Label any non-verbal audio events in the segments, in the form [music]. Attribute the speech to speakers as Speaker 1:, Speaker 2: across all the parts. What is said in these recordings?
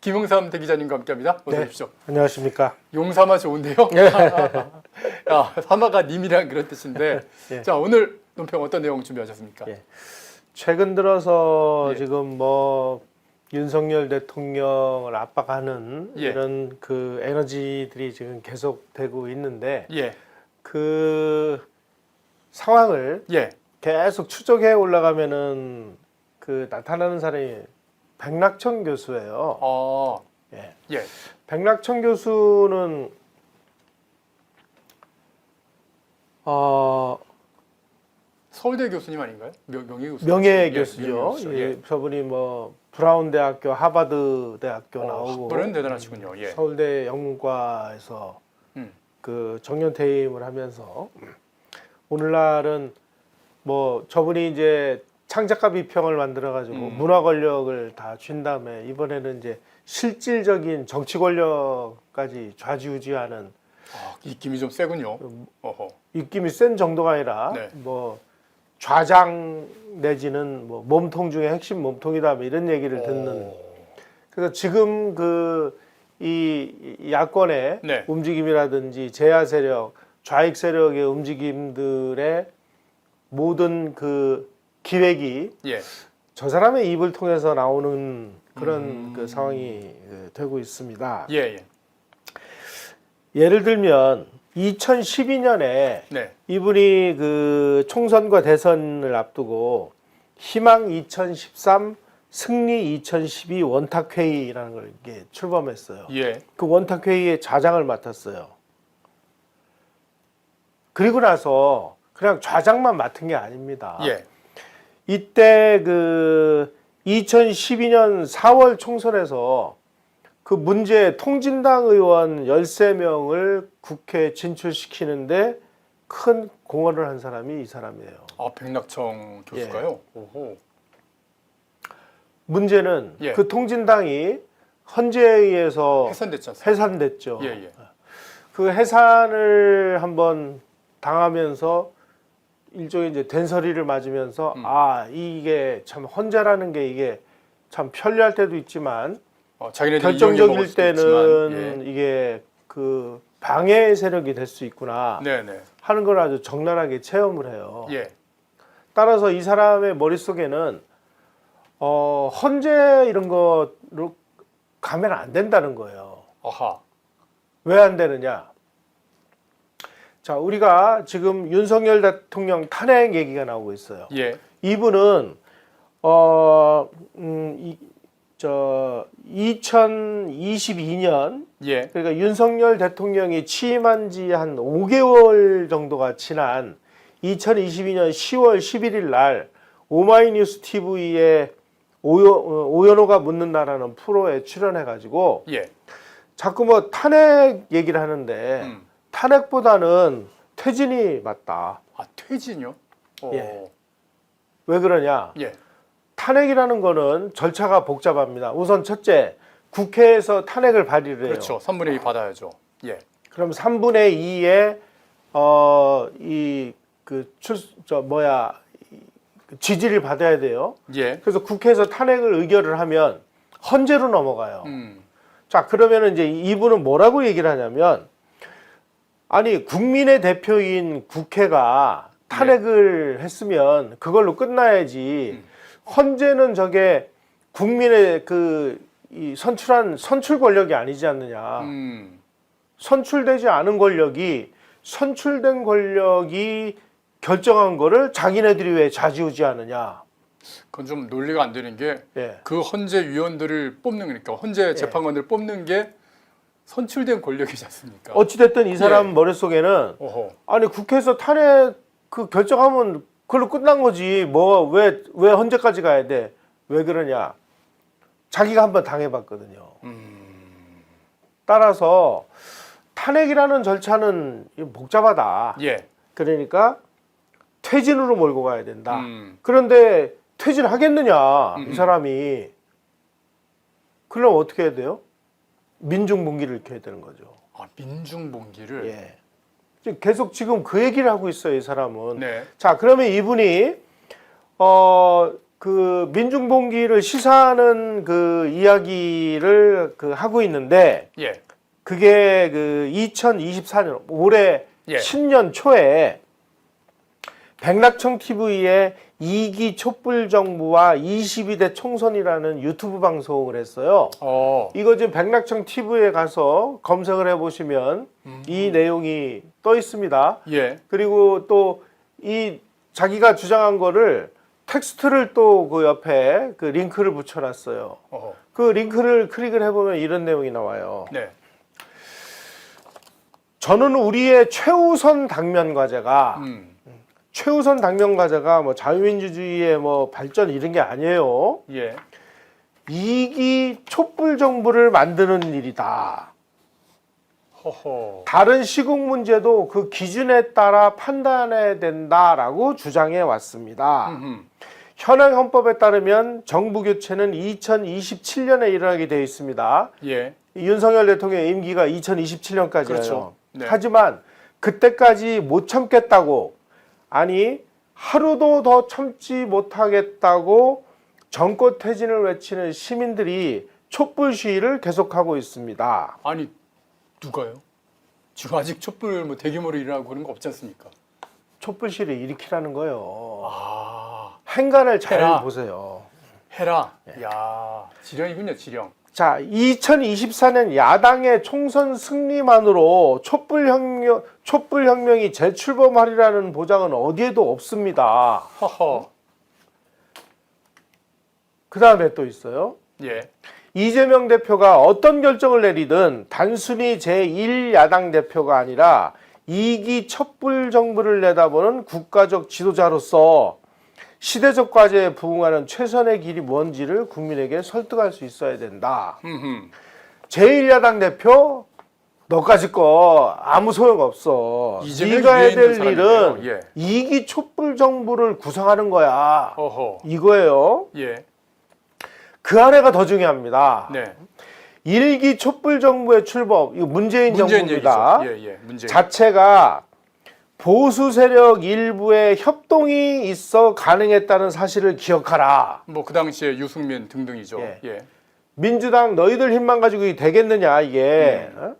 Speaker 1: 김용삼 대기자님과 함께합니다. 어서
Speaker 2: 네.
Speaker 1: 오십시오.
Speaker 2: 안녕하십니까.
Speaker 1: 용사마 좋은데요. [laughs] 야, 사마가 님이란 그런 뜻인데.
Speaker 2: 예.
Speaker 1: 자, 오늘 논평 어떤 내용 준비하셨습니까?
Speaker 2: 예. 최근 들어서
Speaker 1: 예.
Speaker 2: 지금 뭐 윤석열 대통령을 압박하는
Speaker 1: 예.
Speaker 2: 이런 그 에너지들이 지금 계속되고 있는데
Speaker 1: 예.
Speaker 2: 그 상황을
Speaker 1: 예.
Speaker 2: 계속 추적해 올라가면은 그 나타나는 사람이 백낙천 교수예요.
Speaker 1: 어.
Speaker 2: 예.
Speaker 1: 예.
Speaker 2: 백낙천 교수는 어
Speaker 1: 서울대 교수님 아닌가요? 명, 명예 교수.
Speaker 2: 명예
Speaker 1: 예,
Speaker 2: 교수죠.
Speaker 1: 명예 교수.
Speaker 2: 예,
Speaker 1: 예.
Speaker 2: 저분이 뭐 브라운 대학교, 하버드 대학교
Speaker 1: 어,
Speaker 2: 나오고
Speaker 1: 학벌은 대단하시군요. 예.
Speaker 2: 서울대 영문과에서
Speaker 1: 음.
Speaker 2: 그 정년 퇴임을 하면서 오늘날은 뭐 저분이 이제 창작가 비평을 만들어 가지고
Speaker 1: 음.
Speaker 2: 문화 권력을 다 쥔 다음에 이번에는 이제 실질적인 정치 권력까지 좌지우지하는
Speaker 1: 아, 입김이 좀 세군요.
Speaker 2: 음.
Speaker 1: 어허.
Speaker 2: 입김이 센 정도가 아니라
Speaker 1: 네.
Speaker 2: 뭐 좌장 내지는 뭐 몸통 중에 핵심 몸통이다 뭐 이런 얘기를 듣는
Speaker 1: 오.
Speaker 2: 그래서 지금 그 이 야권의
Speaker 1: 네.
Speaker 2: 움직임이라든지 제야 세력, 좌익 세력의 움직임들의 모든 그 기획이
Speaker 1: 예.
Speaker 2: 저 사람의 입을 통해서 나오는 그런
Speaker 1: 음.
Speaker 2: 그 상황이 그 되고 있습니다.
Speaker 1: 예, 예.
Speaker 2: 예를 들면 2012년에
Speaker 1: 네.
Speaker 2: 이분이 그 총선과 대선을 앞두고 희망 2013 승리 2012 원탁 회의라는 걸 이렇게 출범했어요.
Speaker 1: 예.
Speaker 2: 그 원탁 회의의 좌장을 맡았어요. 그리고 나서 그냥 좌장만 맡은 게 아닙니다.
Speaker 1: 예.
Speaker 2: 이때 그 2012년 4월 총선에서 그 문제 통진당 의원 13명을 국회에 진출시키는데 큰 공헌을 한 사람이 이 사람이에요.
Speaker 1: 아, 백낙청 교수가요?
Speaker 2: 예.
Speaker 1: 오호.
Speaker 2: 문제는
Speaker 1: 예.
Speaker 2: 그 통진당이 헌재에 의해서
Speaker 1: 않습니까?
Speaker 2: 해산됐죠.
Speaker 1: 예, 예.
Speaker 2: 그 해산을 한번 당하면서 일종의 이제 된서리를 맞으면서
Speaker 1: 음.
Speaker 2: 아 이게 참 헌재라는 게 이게 참 편리할 때도 있지만
Speaker 1: 어, 먹을
Speaker 2: 결정적일 때는
Speaker 1: 있지만,
Speaker 2: 이게 그 방해 세력이 될 수 있구나
Speaker 1: 예. 네, 네.
Speaker 2: 하는 걸 아주 적나라하게 체험을 해요.
Speaker 1: 예.
Speaker 2: 따라서 이 사람의 머릿속에는 어, 헌재 이런 거로 가면 안 된다는 거예요. 왜 안 되느냐? 자, 우리가 지금 윤석열 대통령 탄핵 얘기가 나오고 있어요.
Speaker 1: 예.
Speaker 2: 이분은 어, 음, 이, 저 2022년
Speaker 1: 예.
Speaker 2: 그러니까 윤석열 대통령이 취임한 지 한 5개월 정도가 지난 2022년 10월 11일 날 오마이뉴스 TV에 어, 오연호가 묻는다라는 프로에 출연해 가지고
Speaker 1: 예.
Speaker 2: 자꾸 뭐 탄핵 얘기를 하는데
Speaker 1: 음.
Speaker 2: 탄핵보다는 퇴진이 맞다.
Speaker 1: 아, 퇴진요? 어.
Speaker 2: 예. 왜 그러냐?
Speaker 1: 예.
Speaker 2: 탄핵이라는 거는 절차가 복잡합니다. 우선 첫째, 국회에서 탄핵을 발의를 해요.
Speaker 1: 그렇죠. 3분의 2 받아야죠. 예.
Speaker 2: 그럼 3분의 2의 어, 어이 그 출 저 뭐야 이- 그 지지를 받아야 돼요.
Speaker 1: 예.
Speaker 2: 그래서 국회에서 탄핵을 의결을 하면 헌재로 넘어가요.
Speaker 1: 음.
Speaker 2: 자 그러면 이제 이분은 뭐라고 얘기를 하냐면 아니 국민의 대표인 국회가 탄핵을 했으면 그걸로 끝나야지
Speaker 1: 음.
Speaker 2: 헌재는 저게 국민의 그 이 선출한 선출 권력이 아니지 않느냐.
Speaker 1: 음.
Speaker 2: 선출되지 않은 권력이 선출된 권력이 결정한 거를 자기네들이 왜 좌지우지하느냐.
Speaker 1: 그건 좀 논리가 안 되는 게 그
Speaker 2: 예.
Speaker 1: 헌재 위원들을 뽑는 거니까 헌재 재판관들 을 뽑는 게 선출된 권력이지 않습니까?
Speaker 2: 어찌됐든 이 사람
Speaker 1: 예.
Speaker 2: 머릿속에는
Speaker 1: 어허.
Speaker 2: 아니 국회에서 탄핵 그 결정하면 그걸로 끝난 거지. 뭐왜왜 헌재까지 가야 돼? 왜 그러냐? 자기가 한번 당해봤거든요.
Speaker 1: 음.
Speaker 2: 따라서 탄핵이라는 절차는 복잡하다.
Speaker 1: 예.
Speaker 2: 그러니까 퇴진으로 몰고 가야 된다.
Speaker 1: 음.
Speaker 2: 그런데 퇴진하겠느냐
Speaker 1: 음, 음.
Speaker 2: 이 사람이 그럼 어떻게 해야 돼요? 민중분기를 일으켜야 되는 거죠.
Speaker 1: 아, 민중 봉기를
Speaker 2: 예. 지금 계속 지금 그 얘기를 하고 있어요 이 사람은.
Speaker 1: 네.
Speaker 2: 자 그러면 이분이 어 그 민중 봉기를 시사하는 그 이야기를 그 하고 있는데
Speaker 1: 예.
Speaker 2: 그게 그 2024년 올해
Speaker 1: 예.
Speaker 2: 신년 초에 백낙청 TV에 2기 촛불 정부와 22대 총선이라는 유튜브 방송을 했어요.
Speaker 1: 어.
Speaker 2: 이거 지금 백낙청 TV에 가서 검색을 해보시면 이 내용이 떠 있습니다.
Speaker 1: 예.
Speaker 2: 그리고 또 이 자기가 주장한 거를 텍스트를 또 그 옆에 그 링크를 붙여놨어요.
Speaker 1: 어.
Speaker 2: 그 링크를 클릭을 해보면 이런 내용이 나와요.
Speaker 1: 네.
Speaker 2: 저는 우리의 최우선 당면 과제가
Speaker 1: 음.
Speaker 2: 최우선 당면 과제가 뭐 자유민주주의의 뭐 발전 이런 게 아니에요.
Speaker 1: 예.
Speaker 2: 이기 촛불 정부를 만드는 일이다.
Speaker 1: 허허.
Speaker 2: 다른 시국 문제도 그 기준에 따라 판단해야 된다라고 주장해 왔습니다.
Speaker 1: 음.
Speaker 2: 현행 헌법에 따르면 정부 교체는 2027년에 일어나게 되어 있습니다.
Speaker 1: 예.
Speaker 2: 이 윤석열 대통령의 임기가 2027년까지예요.
Speaker 1: 그렇죠. 네.
Speaker 2: 하지만 그때까지 못 참겠다고 아니 하루도 더 참지 못하겠다고 정권 퇴진을 외치는 시민들이 촛불 시위를 계속하고 있습니다.
Speaker 1: 아니 누가요? 지금 아직 촛불 뭐 대규모로 일어나고 그런 거 없지 않습니까?
Speaker 2: 촛불 시위를 일으키라는 거예요.
Speaker 1: 아.
Speaker 2: 행간을 잘
Speaker 1: 해라.
Speaker 2: 보세요.
Speaker 1: 해라.
Speaker 2: 네.
Speaker 1: 야. 지령이군요, 지령.
Speaker 2: 자, 2024년 야당의 총선 승리만으로 촛불 혁명 촛불 혁명이 재출범하리라는 보장은 어디에도 없습니다.
Speaker 1: 허허.
Speaker 2: 그 다음에 또 있어요.
Speaker 1: 예.
Speaker 2: 이재명 대표가 어떤 결정을 내리든 단순히 제1야당 대표가 아니라 2기 촛불 정부를 내다보는 국가적 지도자로서 시대적 과제에 부응하는 최선의 길이 뭔지를 국민에게 설득할 수 있어야 된다.
Speaker 1: 음.
Speaker 2: 제1야당 대표 너까지 거 아무 소용 없어. 네가 해야 될 일은.
Speaker 1: 예.
Speaker 2: 2기 촛불 정부를 구성하는 거야.
Speaker 1: 허허.
Speaker 2: 이거예요.
Speaker 1: 예.
Speaker 2: 그 안에가 더 중요합니다.
Speaker 1: 네.
Speaker 2: 일기 촛불 정부의 출범, 이거 문재인,
Speaker 1: 문재인
Speaker 2: 정부입니다.
Speaker 1: 얘기죠. 예, 예. 문재인.
Speaker 2: 자체가 보수 세력 일부의 협동이 있어 가능했다는 사실을 기억하라.
Speaker 1: 뭐 그 당시에 유승민 등등이죠.
Speaker 2: 예.
Speaker 1: 예.
Speaker 2: 민주당 너희들 힘만 가지고 이게 되겠느냐 이게. 어?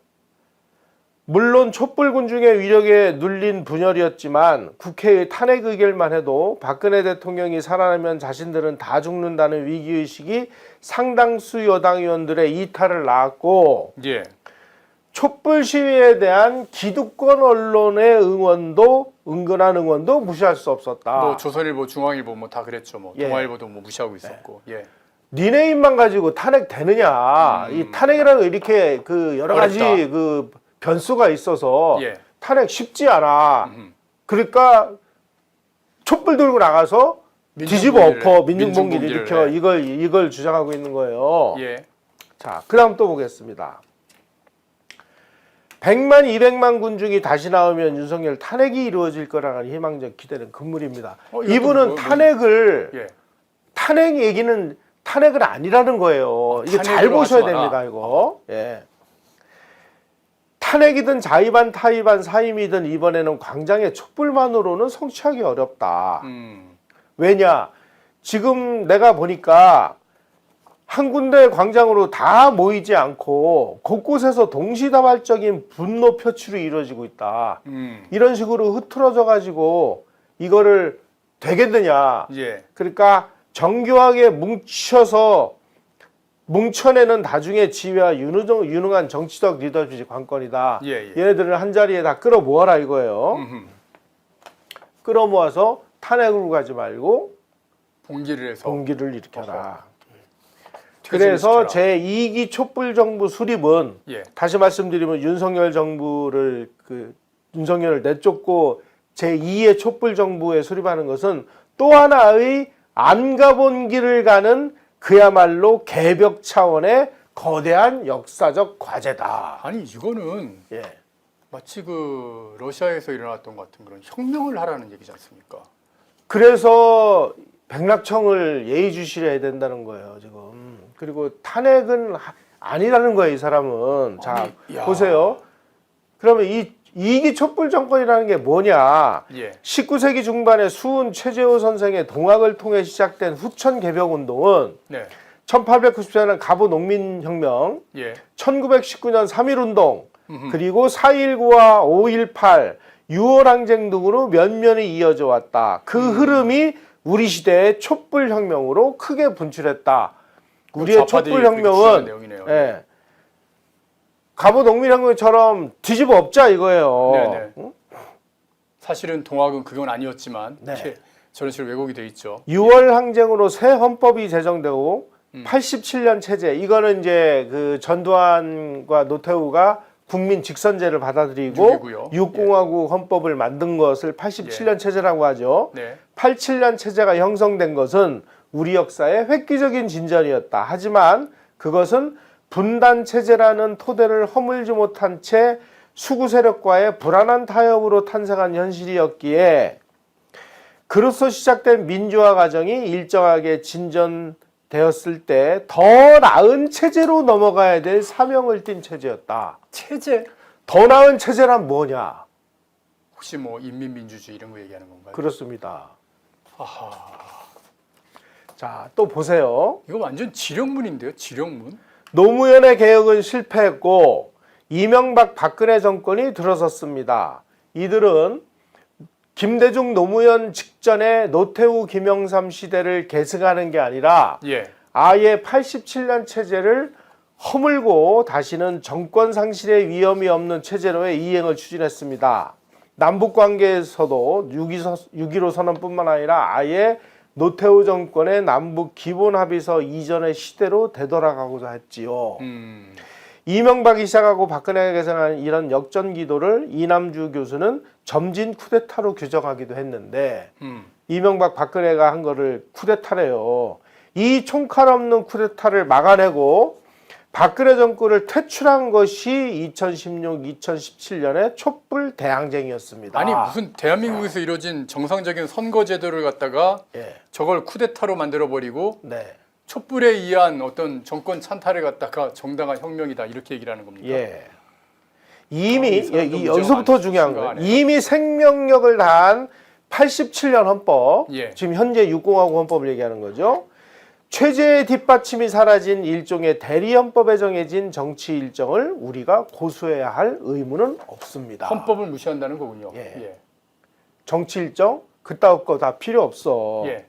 Speaker 2: 물론 촛불군 중의 위력에 눌린 분열이었지만 국회의 탄핵 의결만 해도 박근혜 대통령이 살아나면 자신들은 다 죽는다는 위기의식이 상당수 여당 의원들의 이탈을 낳았고
Speaker 1: 예.
Speaker 2: 촛불 시위에 대한 기득권 언론의 응원도 은근한 응원도 무시할 수 없었다.
Speaker 1: 뭐 조선일보, 중앙일보 뭐 다 그랬죠. 뭐
Speaker 2: 아. 예.
Speaker 1: 동아일보도 뭐 무시하고 있었고. 예.
Speaker 2: 니네 입만 가지고 탄핵 되느냐?
Speaker 1: 음.
Speaker 2: 이 탄핵이라는 거 이렇게 그 여러 가지
Speaker 1: 어렵다.
Speaker 2: 그 변수가 있어서
Speaker 1: 예.
Speaker 2: 탄핵 쉽지 않아.
Speaker 1: 음.
Speaker 2: 그러니까 촛불 들고 나가서 뒤집어 엎어. 민중봉기를
Speaker 1: 민중봉기를
Speaker 2: 일으켜
Speaker 1: 해.
Speaker 2: 이걸 이걸 주장하고 있는 거예요.
Speaker 1: 예.
Speaker 2: 자, 그다음 또 보겠습니다. 100만 200만 군중이 다시 나오면 윤석열 탄핵이 이루어질 거라는 희망적 기대는 금물입니다.
Speaker 1: 어,
Speaker 2: 이분은
Speaker 1: 뭐- 뭐-
Speaker 2: 탄핵을
Speaker 1: 예.
Speaker 2: 탄핵 얘기는 탄핵은 아니라는 거예요. 이게 잘 보셔야
Speaker 1: 마라.
Speaker 2: 됩니다, 이거. 예. 탄핵이든 자의반 타의반 사임이든 이번에는 광장의 촛불만으로는 성취하기 어렵다.
Speaker 1: 음.
Speaker 2: 왜냐? 지금 내가 보니까 한 군데 광장으로 다 모이지 않고 곳곳에서 동시다발적인 분노 표출이 이루어지고 있다.
Speaker 1: 음.
Speaker 2: 이런 식으로 흐트러져 가지고 이거를 되겠느냐?
Speaker 1: 예.
Speaker 2: 그러니까 정교하게 뭉쳐서 뭉쳐내는 나중에 지휘와 유능, 유능한 정치적 리더십이 관건이다.
Speaker 1: 예, 예.
Speaker 2: 얘네들을 한 자리에 다 끌어모아라 이거예요.
Speaker 1: 음흠.
Speaker 2: 끌어모아서 탄핵으로 가지 말고
Speaker 1: 봉기를 해서
Speaker 2: 봉기를 일으켜라.
Speaker 1: 퇴진을
Speaker 2: 그래서
Speaker 1: 시켜라.
Speaker 2: 제 2기 촛불 정부 수립은
Speaker 1: 예.
Speaker 2: 다시 말씀드리면 윤석열 정부를 그 윤석열을 내쫓고 제 2의 촛불 정부에 수립하는 것은 또 하나의 안 가본 길을 가는 그야말로 개벽 차원의 거대한 역사적 과제다.
Speaker 1: 아니 이거는
Speaker 2: 예.
Speaker 1: 마치 그 러시아에서 일어났던 것 같은 그런 혁명을 하라는 얘기지 않습니까?
Speaker 2: 그래서 백낙청을 예의주시해야 된다는 거예요 지금. 그리고 탄핵은 하- 아니라는 거예요 이 사람은. 자
Speaker 1: 아니, 야.
Speaker 2: 보세요. 그러면 이 이기 촛불 정권이라는 게 뭐냐?
Speaker 1: 예.
Speaker 2: 19세기 중반에 수훈 최재호 선생의 동학을 통해 시작된 후천 개벽 운동은
Speaker 1: 네.
Speaker 2: 1894년 갑오 농민 혁명,
Speaker 1: 예.
Speaker 2: 1919년 3.1 운동,
Speaker 1: 음흠.
Speaker 2: 그리고 4.19와 5.18, 6월 항쟁 등으로 면면이 이어져 왔다. 그
Speaker 1: 음.
Speaker 2: 흐름이 우리 시대의 촛불 혁명으로 크게 분출했다. 우리의 촛불 혁명은. 예. 갑오 농민 혁명처럼 뒤집어 엎자 이거예요.
Speaker 1: 네네.
Speaker 2: 응?
Speaker 1: 사실은 동학은 그건 아니었지만
Speaker 2: 네.
Speaker 1: 이렇게 저런 식으로 왜곡이 돼 있죠.
Speaker 2: 6월 항쟁으로 새 헌법이 제정되고
Speaker 1: 음.
Speaker 2: 87년 체제 이거는 이제 그 전두환과 노태우가 국민 직선제를 받아들이고. 육공화국 헌법을 만든 것을 87년 체제라고 하죠.
Speaker 1: 네.
Speaker 2: 87년 체제가 형성된 것은 우리 역사의 획기적인 진전이었다. 하지만 그것은 분단 체제라는 토대를 허물지 못한 채 수구 세력과의 불안한 타협으로 탄생한 현실이었기에 그로서 시작된 민주화 과정이 일정하게 진전되었을 때 더 나은 체제로 넘어가야 될 사명을 띤 체제였다.
Speaker 1: 체제
Speaker 2: 더 나은 체제란 뭐냐?
Speaker 1: 혹시 뭐 인민민주주의 이런 거 얘기하는 건가요?
Speaker 2: 그렇습니다.
Speaker 1: 아하.
Speaker 2: 자, 또 보세요.
Speaker 1: 이거 완전 지령문인데요. 지령문.
Speaker 2: 노무현의 개혁은 실패했고 이명박 박근혜 정권이 들어섰습니다. 이들은 김대중 노무현 직전에 노태우 김영삼 시대를 계승하는 게 아니라
Speaker 1: 예.
Speaker 2: 아예 87년 체제를 허물고 다시는 정권 상실의 위험이 없는 체제로의 이행을 추진했습니다. 남북 관계에서도 6.15 선언뿐만 아니라 아예 노태우 정권의 남북 기본 합의서 이전의 시대로 되돌아가고자 했지요.
Speaker 1: 음.
Speaker 2: 이명박이 시작하고 박근혜가 개선한 이런 역전 기도를 이남주 교수는 점진 쿠데타로 규정하기도 했는데
Speaker 1: 음.
Speaker 2: 이명박 박근혜가 한 거를 쿠데타래요. 이 총칼 없는 쿠데타를 막아내고 박근혜 정권을 퇴출한 것이 2016, 2017년의 촛불 대항쟁이었습니다.
Speaker 1: 아니 무슨 대한민국에서 이루어진 정상적인 선거 제도를 갖다가
Speaker 2: 예,
Speaker 1: 저걸 쿠데타로 만들어 버리고
Speaker 2: 네,
Speaker 1: 촛불에 의한 어떤 정권 찬탈을 갖다가 정당한 혁명이다 이렇게 얘기를 하는 겁니까?
Speaker 2: 예. 이미
Speaker 1: 이 사람도
Speaker 2: 예, 이- 여기서부터
Speaker 1: 많-
Speaker 2: 중요한 거예요.
Speaker 1: 심각하네요.
Speaker 2: 이미 생명력을 다한 87년 헌법,
Speaker 1: 예.
Speaker 2: 지금 현재 육공화국 헌법을 얘기하는 거죠. 최저의 뒷받침이 사라진 일종의 대리 헌법에 정해진 정치 일정을 우리가 고수해야 할 의무는 없습니다.
Speaker 1: 헌법을 무시한다는 거군요.
Speaker 2: 예.
Speaker 1: 예.
Speaker 2: 정치 일정 그따위 거 다 필요 없어.
Speaker 1: 예.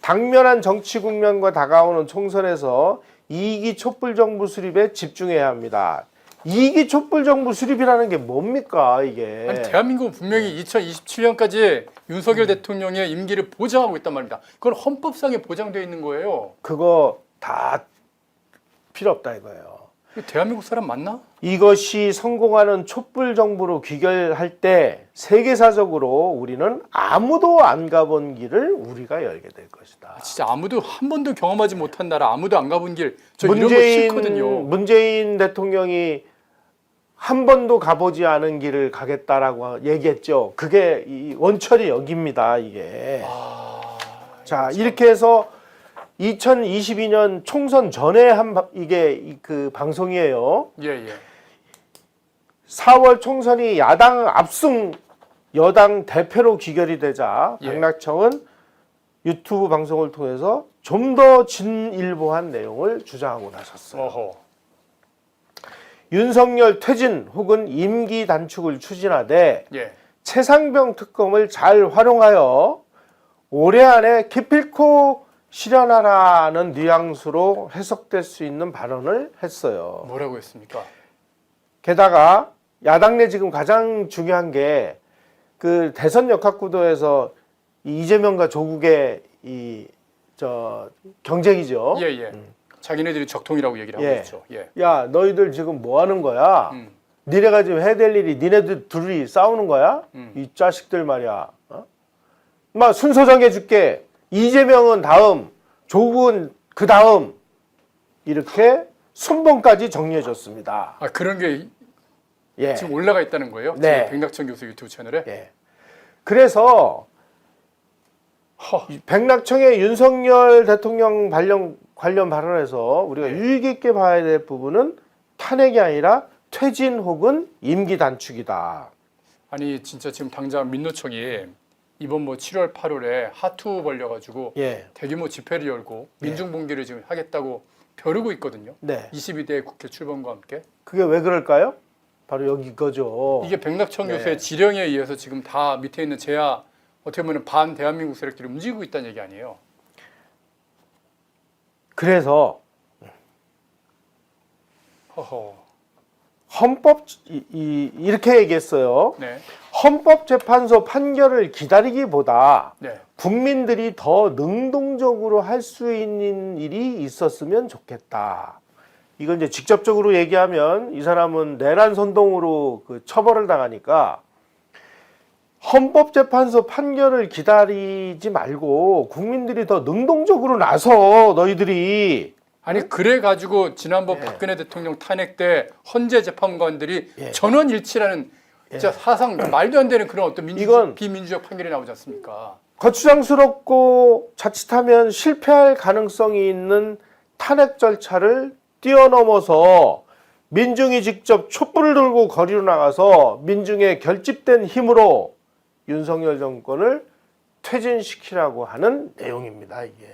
Speaker 2: 당면한 정치 국면과 다가오는 총선에서 이기 촛불 정부 수립에 집중해야 합니다. 이기 촛불 정부 수립이라는 게 뭡니까 이게?
Speaker 1: 아니 대한민국은 분명히 2027년까지 윤석열 대통령의 임기를 보장하고 있단 말입니다. 그건 헌법상에 보장되어 있는 거예요.
Speaker 2: 그거 다 필요 없다 이거예요.
Speaker 1: 이거 대한민국 사람 맞나?
Speaker 2: 이것이 성공하는 촛불 정부로 귀결할 때 세계사적으로 우리는 아무도 안 가본 길을 우리가 열게 될 것이다.
Speaker 1: 진짜 아무도 한 번도 경험하지 못한 나라, 아무도 안 가본 길, 저 이런 거 싫거든요.
Speaker 2: 문재인 대통령이 한 번도 가보지 않은 길을 가겠다라고 얘기했죠. 그게 이 원천이 여기입니다. 이게.
Speaker 1: 아,
Speaker 2: 자 이렇게 해서 2022년 총선 전에 한 바- 이게 이- 그 방송이에요.
Speaker 1: 예, 예.
Speaker 2: 4월 총선이 야당 압승 여당 대표로 귀결이 되자
Speaker 1: 예.
Speaker 2: 백낙청은 유튜브 방송을 통해서 좀 더 진일보한 내용을 주장하고 나섰어요.
Speaker 1: 어허.
Speaker 2: 윤석열 퇴진 혹은 임기 단축을 추진하되
Speaker 1: 예.
Speaker 2: 최상병 특검을 잘 활용하여 올해 안에 기필코 실현하라는 뉘앙스로 해석될 수 있는 발언을 했어요.
Speaker 1: 뭐라고 했습니까?
Speaker 2: 게다가 야당 내 지금 가장 중요한 게 그 대선 역학구도에서 이 이재명과 조국의 이 저 경쟁이죠.
Speaker 1: 예, 예. 자기네들이 적통이라고 얘기를 하고
Speaker 2: 어? 예.
Speaker 1: 있죠. 예.
Speaker 2: 야 너희들 지금 뭐 하는 거야?
Speaker 1: 음.
Speaker 2: 니네가 지금 해야 될 일이 니네들 둘이 싸우는 거야?
Speaker 1: 음.
Speaker 2: 이 자식들 말이야. 어? 막 순서 정해줄게. 이재명은 다음, 조국은 그 다음 이렇게 순번까지 정리해줬습니다.
Speaker 1: 아 그런 게
Speaker 2: 예.
Speaker 1: 지금 올라가 있다는 거예요?
Speaker 2: 네.
Speaker 1: 백낙천 교수 유튜브 채널에?
Speaker 2: 예. 그래서
Speaker 1: 허.
Speaker 2: 이 백낙청의 윤석열 대통령 관련 관련 발언에서 우리가
Speaker 1: 네.
Speaker 2: 유익 있게 봐야 될 부분은 탄핵이 아니라 퇴진 혹은 임기 단축이다.
Speaker 1: 아니 진짜 지금 당장 민노총이 이번 뭐 7월 8월에 하투 벌려가지고
Speaker 2: 예.
Speaker 1: 대규모 집회를 열고 민중봉기를 지금 하겠다고 벼르고 있거든요.
Speaker 2: 네.
Speaker 1: 22대 국회 출범과 함께
Speaker 2: 그게 왜 그럴까요? 바로 여기 이거죠.
Speaker 1: 이게 백낙천
Speaker 2: 네.
Speaker 1: 교수의 지령에 의해서 지금 다 밑에 있는 제야 어떻게 보면 반 대한민국 세력들이 움직이고 있다는 얘기 아니에요.
Speaker 2: 그래서
Speaker 1: 허허.
Speaker 2: 헌법 이, 이, 이렇게 얘기했어요.
Speaker 1: 네.
Speaker 2: 헌법재판소 판결을 기다리기보다
Speaker 1: 네.
Speaker 2: 국민들이 더 능동적으로 할 수 있는 일이 있었으면 좋겠다. 이건 이제 직접적으로 얘기하면 이 사람은 내란 선동으로 그 처벌을 당하니까 헌법재판소 판결을 기다리지 말고 국민들이 더 능동적으로 나서 너희들이
Speaker 1: 아니 그래 가지고 지난번
Speaker 2: 예.
Speaker 1: 박근혜 대통령 탄핵 때 헌재 재판관들이
Speaker 2: 예.
Speaker 1: 전원 일치라는 진짜 사상 말도 안 되는 그런 어떤 민주
Speaker 2: 이건-
Speaker 1: 비민주적 판결이 나오지 않습니까?
Speaker 2: 거추장스럽고 자칫하면 실패할 가능성이 있는 탄핵 절차를 뛰어넘어서 민중이 직접 촛불을 들고 거리로 나가서 민중의 결집된 힘으로 윤석열 정권을 퇴진시키라고 하는 내용입니다. 이게.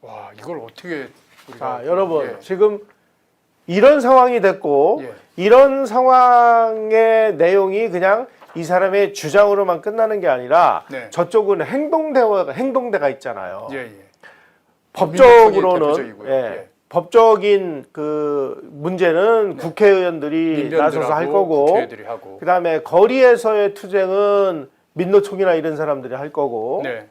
Speaker 1: 와 이걸 어떻게 우리가
Speaker 2: 자, 여러분
Speaker 1: 예.
Speaker 2: 지금 이런 상황이 됐고
Speaker 1: 예.
Speaker 2: 이런 상황의 내용이 그냥 이 사람의 주장으로만 끝나는 게 아니라
Speaker 1: 네.
Speaker 2: 저쪽은 행동대가 행동대가 있잖아요.
Speaker 1: 예, 예.
Speaker 2: 법적으로는. 예,
Speaker 1: 예.
Speaker 2: 법적인 그 문제는 국회의원들이 나서서 할 거고
Speaker 1: 국회의원들이 하고
Speaker 2: 그다음에 거리에서의 투쟁은 민노총이나 이런 사람들이 할 거고
Speaker 1: 네.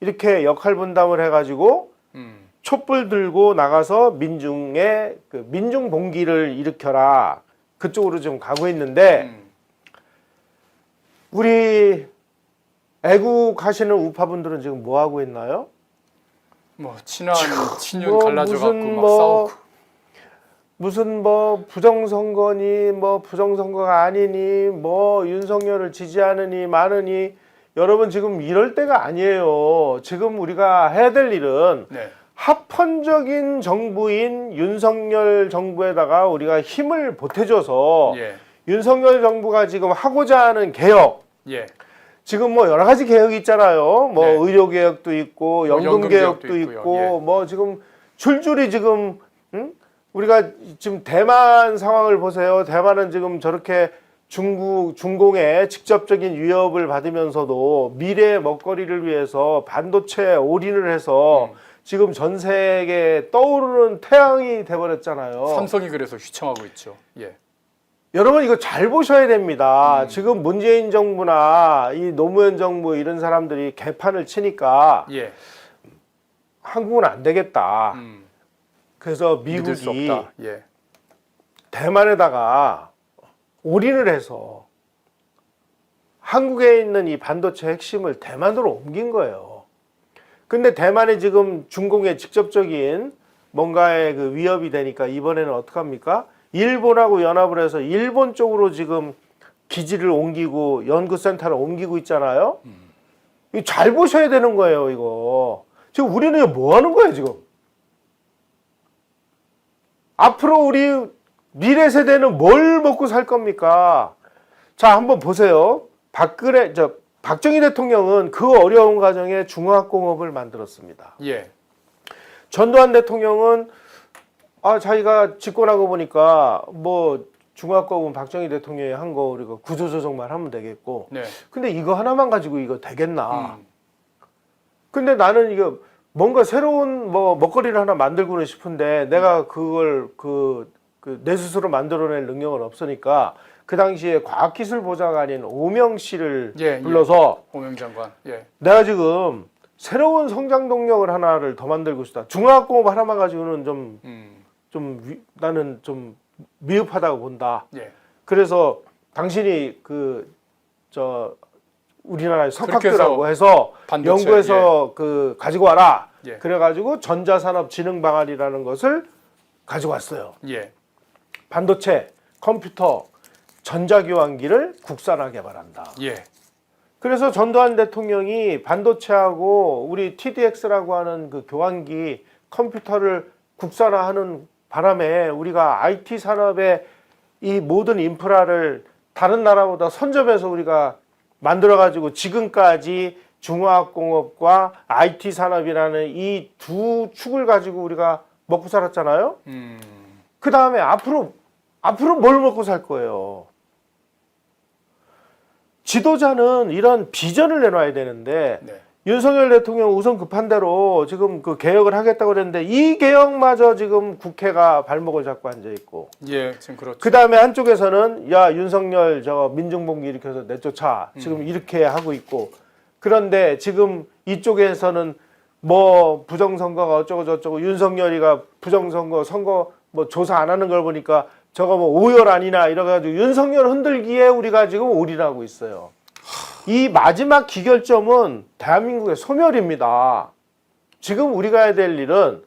Speaker 2: 이렇게 역할 분담을 해가지고
Speaker 1: 음.
Speaker 2: 촛불 들고 나가서 민중의 그 민중 봉기를 일으켜라 그쪽으로 좀 가고 있는데
Speaker 1: 음.
Speaker 2: 우리 애국하시는 우파분들은 지금 뭐 하고 있나요?
Speaker 1: 뭐 친한 친윤
Speaker 2: 뭐
Speaker 1: 갈라져 갖고
Speaker 2: 무슨
Speaker 1: 막
Speaker 2: 뭐
Speaker 1: 싸우고
Speaker 2: 무슨 뭐 부정선거니 뭐 부정선거가 아니니 뭐 윤석열을 지지하느니 마느니 여러분 지금 이럴 때가 아니에요. 지금 우리가 해야 될 일은
Speaker 1: 네.
Speaker 2: 합헌적인 정부인 윤석열 정부에다가 우리가 힘을 보태줘서
Speaker 1: 예.
Speaker 2: 윤석열 정부가 지금 하고자 하는 개혁
Speaker 1: 예.
Speaker 2: 지금 뭐 여러 가지 개혁이 있잖아요. 뭐
Speaker 1: 네.
Speaker 2: 의료 개혁도 있고
Speaker 1: 뭐
Speaker 2: 연금,
Speaker 1: 연금
Speaker 2: 개혁도
Speaker 1: 개혁도
Speaker 2: 있고.
Speaker 1: 예.
Speaker 2: 뭐 지금 줄줄이 지금 응? 우리가 지금 대만 상황을 보세요. 대만은 지금 저렇게 중국 중공의 직접적인 위협을 받으면서도 미래의 먹거리를 위해서 반도체 올인을 해서
Speaker 1: 음.
Speaker 2: 지금 전 세계에 떠오르는 태양이 돼버렸잖아요.
Speaker 1: 삼성이 그래서 휘청하고 있죠. 예.
Speaker 2: 여러분 이거 잘 보셔야 됩니다.
Speaker 1: 음.
Speaker 2: 지금 문재인 정부나 이 노무현 정부 이런 사람들이 개판을 치니까
Speaker 1: 예.
Speaker 2: 한국은 안 되겠다.
Speaker 1: 음.
Speaker 2: 그래서 미국이.
Speaker 1: 예.
Speaker 2: 대만에다가 올인을 해서 한국에 있는 이 반도체 핵심을 대만으로 옮긴 거예요. 근데 대만이 지금 중공의 직접적인 뭔가의 그 위협이 되니까 이번에는 어떡합니까? 일본하고 연합을 해서 일본 쪽으로 지금 기지를 옮기고 연구센터를 옮기고 있잖아요. 잘 보셔야 되는 거예요, 이거. 지금 우리는 뭐 하는 거예요, 지금? 앞으로 우리 미래 세대는 뭘 먹고 살 겁니까? 자, 한번 보세요. 박근혜, 저, 박정희 대통령은 그 어려운 과정에 중화학공업을 만들었습니다.
Speaker 1: 예.
Speaker 2: 전두환 대통령은 아, 자기가 집권하고 보니까 뭐 중화학공업은 박정희 대통령이 한 거 우리가 구조조정만 하면 되겠고.
Speaker 1: 네.
Speaker 2: 근데 이거 하나만 가지고 이거 되겠나?
Speaker 1: 음.
Speaker 2: 근데 나는 이거 뭔가 새로운 뭐 먹거리를 하나 만들고는 싶은데 내가 그걸 그, 그 내 스스로 만들어낼 능력은 없으니까 그 당시에 과학기술보좌관인 오명 씨를
Speaker 1: 예, 예.
Speaker 2: 불러서
Speaker 1: 오명 장관. 예.
Speaker 2: 내가 지금 새로운 성장 동력을 하나를 더 만들고 싶다. 중화학공업 하나만 가지고는 좀,
Speaker 1: 음.
Speaker 2: 좀 위- 나는 좀 미흡하다고 본다.
Speaker 1: 예.
Speaker 2: 그래서 당신이 그 저 우리나라의 석학들하고 해서
Speaker 1: 반도체,
Speaker 2: 연구해서 그 가지고 와라.
Speaker 1: 예.
Speaker 2: 그래가지고 전자산업진흥방안이라는 것을 가지고 왔어요.
Speaker 1: 예.
Speaker 2: 반도체, 컴퓨터, 전자교환기를 국산화 개발한다.
Speaker 1: 예.
Speaker 2: 그래서 전두환 대통령이 반도체하고 우리 TDX라고 하는 그 교환기 컴퓨터를 국산화하는 바람에 우리가 IT 산업의 이 모든 인프라를 다른 나라보다 선점해서 우리가 만들어 가지고 지금까지 중화학공업과 IT 산업이라는 이 두 축을 가지고 우리가 먹고 살았잖아요.
Speaker 1: 음,
Speaker 2: 그 다음에 앞으로 앞으로 뭘 먹고 살 거예요. 지도자는 이런 비전을 내놔야 되는데
Speaker 1: 네.
Speaker 2: 윤석열 대통령 우선 급한 대로 지금 그 개혁을 하겠다고 그랬는데 이 개혁마저 지금 국회가 발목을 잡고 앉아 있고
Speaker 1: 예, 지금 그렇죠.
Speaker 2: 그 다음에 한쪽에서는 야 윤석열 저 민중봉기 일으켜서 내쫓아 지금 이렇게 하고 있고 그런데 지금 이쪽에서는 뭐 부정선거가 어쩌고 저쩌고 윤석열이가 부정선거 선거 뭐 조사 안 하는 걸 보니까 저거 뭐 오열 아니나 이래가지고 윤석열 흔들기에 우리가 지금 올인하고 있어요. 이 마지막 기결점은 대한민국의 소멸입니다. 지금 우리가 해야 될 일은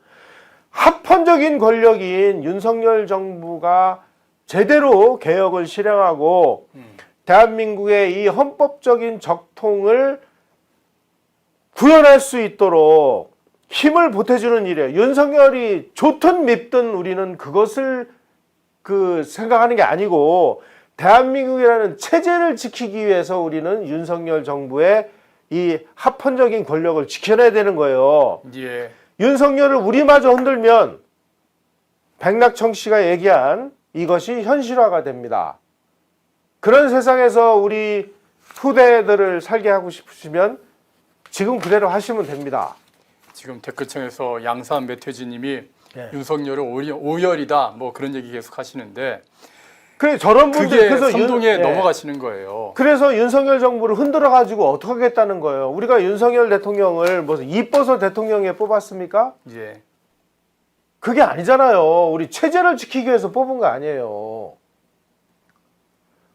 Speaker 2: 합헌적인 권력인 윤석열 정부가 제대로 개혁을 실행하고 대한민국의 이 헌법적인 적통을 구현할 수 있도록 힘을 보태주는 일이에요. 윤석열이 좋든 밉든 우리는 그것을 그 생각하는 게 아니고 대한민국이라는 체제를 지키기 위해서 우리는 윤석열 정부의 이 합헌적인 권력을 지켜내야 되는 거예요.
Speaker 1: 예.
Speaker 2: 윤석열을 우리마저 흔들면 백낙청 씨가 얘기한 이것이 현실화가 됩니다. 그런 세상에서 우리 후대들을 살게 하고 싶으시면 지금 그대로 하시면 됩니다.
Speaker 1: 지금 댓글창에서 양산 메태지님이
Speaker 2: 예.
Speaker 1: 윤석열은 오열이다 뭐 그런 얘기 계속 하시는데
Speaker 2: 그래 저런 분들
Speaker 1: 그게
Speaker 2: 그래서
Speaker 1: 선동에
Speaker 2: 윤- 예.
Speaker 1: 넘어가시는 거예요.
Speaker 2: 그래서 윤석열 정부를 흔들어 가지고 어떻게 하겠다는 거예요. 우리가 윤석열 대통령을 무슨 이뻐서 대통령에 뽑았습니까?
Speaker 1: 예.
Speaker 2: 그게 아니잖아요. 우리 체제를 지키기 위해서 뽑은 거 아니에요.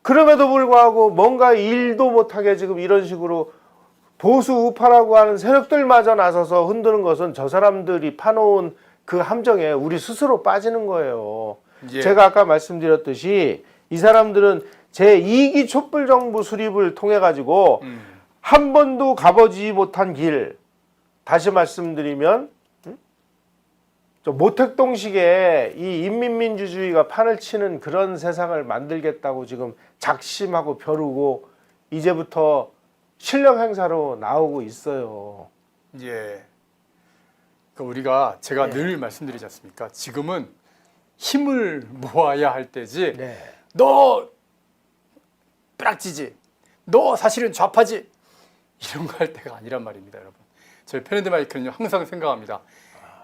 Speaker 2: 그럼에도 불구하고 뭔가 일도 못하게 지금 이런 식으로 보수 우파라고 하는 세력들마저 나서서 흔드는 것은 저 사람들이 파놓은 그 함정에 우리 스스로 빠지는 거예요.
Speaker 1: 예.
Speaker 2: 제가 아까 말씀드렸듯이 이 사람들은 제 2기 촛불 정부 수립을 통해 가지고
Speaker 1: 음.
Speaker 2: 한 번도 가보지 못한 길 다시 말씀드리면 음? 저 모택동식의 이 인민민주주의가 판을 치는 그런 세상을 만들겠다고 지금 작심하고 벼르고 이제부터 실력 행사로 나오고 있어요.
Speaker 1: 예. 그러니까 우리가 제가
Speaker 2: 예.
Speaker 1: 늘 말씀드리지 않습니까? 지금은 힘을 모아야 할 때지.
Speaker 2: 네.
Speaker 1: 너 뿌락지지. 너 사실은 좌파지. 이런 거 할 때가 아니란 말입니다, 여러분. 저희 페렌드 마이크는요 항상 생각합니다.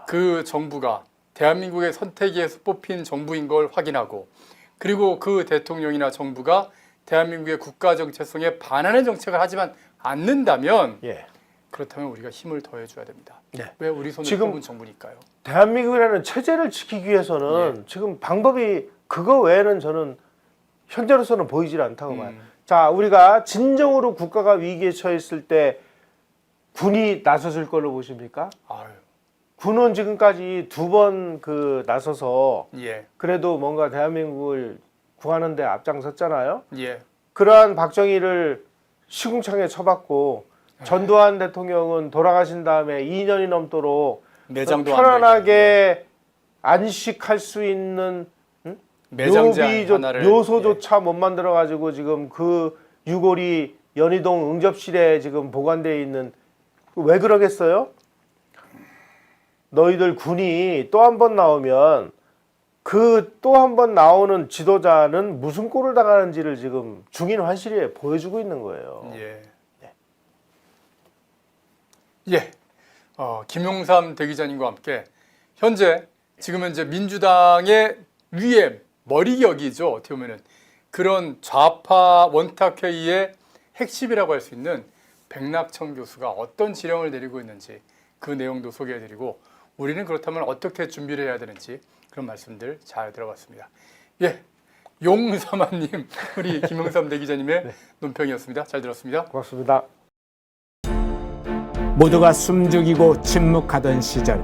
Speaker 1: 그 정부가 대한민국의 선택에서 뽑힌 정부인 걸 확인하고 그리고 그 대통령이나 정부가 대한민국의 국가 정체성에 반하는 정책을 하지만 않는다면
Speaker 2: 예.
Speaker 1: 그렇다면 우리가 힘을 더해 줘야 됩니다.
Speaker 2: 네.
Speaker 1: 왜 우리 손을
Speaker 2: 지금-
Speaker 1: 뽑은 정부니까요.
Speaker 2: 대한민국이라는 체제를 지키기 위해서는 지금 방법이 그거 외에는 저는 현재로서는 보이질 않다고 봐요.
Speaker 1: 음.
Speaker 2: 자, 우리가 진정으로 국가가 위기에 처했을 때 군이 나섰을 걸로 보십니까?
Speaker 1: 아유,
Speaker 2: 군은 지금까지 두 번 그 나서서
Speaker 1: 예,
Speaker 2: 그래도 뭔가 대한민국을 구하는 데 앞장섰잖아요.
Speaker 1: 예,
Speaker 2: 그러한 박정희를 시궁창에 쳐박고 전두환 대통령은 돌아가신 다음에 2년이 넘도록
Speaker 1: 매장도 안
Speaker 2: 편안하게 안식할 수 있는 묘비조,
Speaker 1: 하나를
Speaker 2: 묘소조차 못 만들어 가지고 지금 그 유골이 연희동 응접실에 지금 보관되어 있는 왜 그러겠어요? 너희들 군이 또 한 번 나오면 그 또 한 번 나오는 지도자는 무슨 꼴을 당하는지를 지금 중인 환실에 보여주고 있는 거예요.
Speaker 1: 예, 예, 예. 어, 김용삼 대기자님과 함께 현재 지금 현재 민주당의 위에 머리격이죠 어떻게 보면은 그런 좌파 원탁 회의의 핵심이라고 할 수 있는 백낙천 교수가 어떤 지령을 내리고 있는지 그 내용도 소개해드리고 우리는 그렇다면 어떻게 준비를 해야 되는지 그런 말씀들 잘 들어봤습니다. 예, 용사마님 우리 김용삼 대기자님의 [laughs] 논평이었습니다. 잘 들었습니다.
Speaker 2: 고맙습니다.
Speaker 3: 모두가 숨죽이고 침묵하던 시절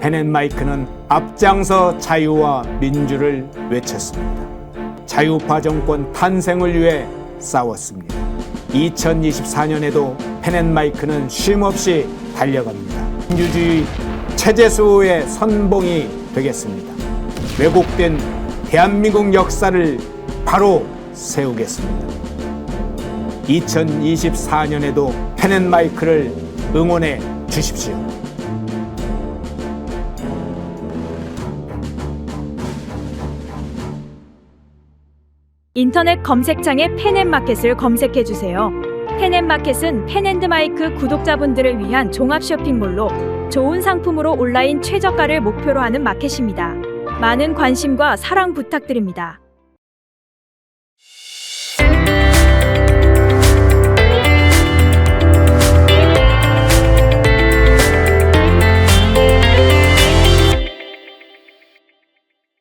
Speaker 3: 펜앤마이크는 앞장서 자유와 민주를 외쳤습니다. 자유파 정권 탄생을 위해 싸웠습니다. 2024년에도 펜앤마이크는 쉼없이 달려갑니다. 민주주의 체제 수호의 선봉이 되겠습니다. 왜곡된 대한민국 역사를 바로 세우겠습니다. 2024년에도 펜앤마이크를 응원해 주십시오.
Speaker 4: 인터넷 검색창에 펜앤마켓을 검색해 주세요. 펜앤마켓은 펜앤드마이크 구독자분들을 위한 종합 쇼핑몰로 좋은 상품으로 온라인 최저가를 목표로 하는 마켓입니다. 많은 관심과 사랑 부탁드립니다.